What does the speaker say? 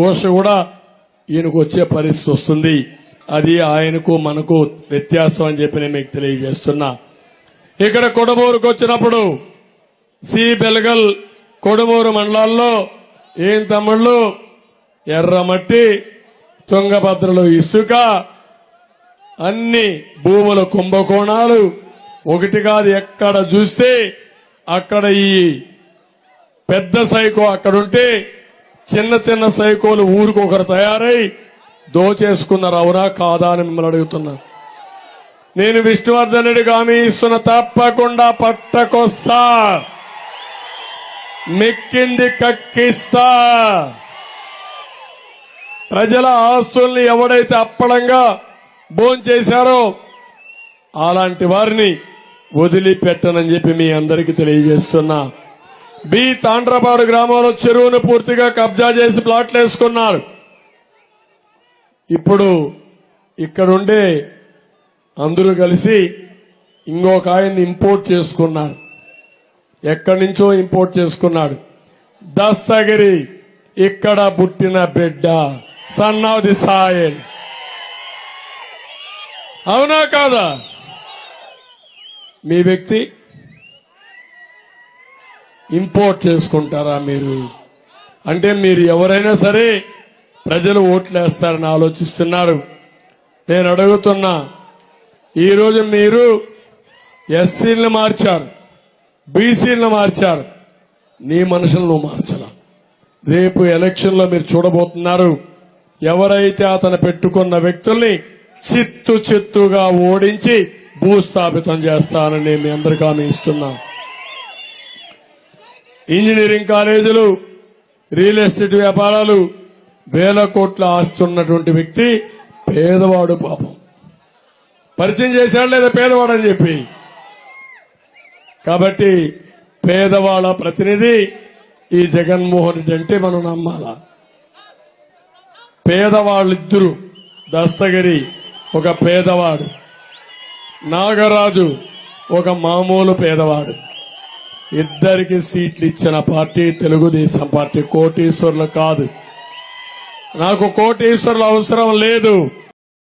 ఘోష కూడా ఈయనకు వచ్చే పరిస్థితి వస్తుంది. అది ఆయనకు మనకు వ్యత్యాసం అని చెప్పి నేను మీకు తెలియజేస్తున్నా. ఇక్కడ కొడమూరుకు వచ్చినప్పుడు సి. బెలగల్ కొడమూరు మండలాల్లో ఏం తమ్ముళ్ళు? ఎర్రమట్టి తుంగభద్రలో ఇసుక అన్ని భూముల కుంభకోణాలు. ఒకటి కాదు ఎక్కడ చూస్తే అక్కడ ఈ పెద్ద సైకో అక్కడుంటే చిన్న చిన్న సైకోలు ఊరికొకరు తయారై దోచేసుకున్నారు. అవునా? కాదా అని మిమ్మల్ని అడుగుతున్నా. నేను విష్ణువర్ధనుడి హామీ ఇస్తున్న తప్పకుండా పట్టకొస్తా. మిక్కింది కక్కిస్తా. ప్రజల ఆస్తుల్ని ఎవడైతే అప్పడంగా భోంచేశారో అలాంటి వారిని వదిలిపెట్టనని చెప్పి మీ అందరికీ తెలియజేస్తున్నా. బి తాండ్రపాడు గ్రామంలో చెరువును పూర్తిగా కబ్జా చేసి ప్లాట్లు వేసుకున్నారు. ఇప్పుడు ఇక్కడుండే అందరూ కలిసి ఇంకొక ఆయన్ని ఇంపోర్ట్ చేసుకున్నారు. ఎక్కడి నుంచో ఇంపోర్ట్ చేసుకున్నాడు. దస్తగిరి ఇక్కడ పుట్టిన బిడ్డ సన్ ఆఫ్ ది సాయిల్. అవునా కాదా? మీ వ్యక్తి ఇంపోర్ట్ చేసుకుంటారా మీరు? అంటే మీరు ఎవరైనా సరే ప్రజలు ఓట్లేస్తారని ఆలోచిస్తున్నారు. నేను అడుగుతున్నా ఈరోజు మీరు ఎస్సీలను మార్చారు బీసీలను మార్చారు. నీ మనుషులను మార్చరా? రేపు ఎలక్షన్లో మీరు చూడబోతున్నారు. ఎవరైతే అతను పెట్టుకున్న వ్యక్తుల్ని చిత్తు చిత్తుగా ఓడించి భూస్థాపితం చేస్తానని మీ అందరికీ హామీ ఇస్తున్నాను ఇంజనీరింగ్ కాలేజీలు రియల్ ఎస్టేట్ వ్యాపారాలు వేల కోట్ల ఆస్తున్నటువంటి వ్యక్తి పేదవాడు పాపం. పరిచయం చేశాడు లేదా పేదవాడు అని చెప్పి. కాబట్టి పేదవాళ్ళ ప్రతినిధి ఈ జగన్మోహన్ రెడ్డి అంటే మనం నమ్మాలా. పేదవాళ్ళిద్దరు దస్తగిరి ఒక పేదవాడు నాగరాజు ఒక మామూలు పేదవాడు. ఇద్దరికి సీట్లు ఇచ్చిన పార్టీ తెలుగుదేశం పార్టీ కోటీశ్వరులు కాదు. నాకు కోటీశ్వరులు అవసరం లేదు.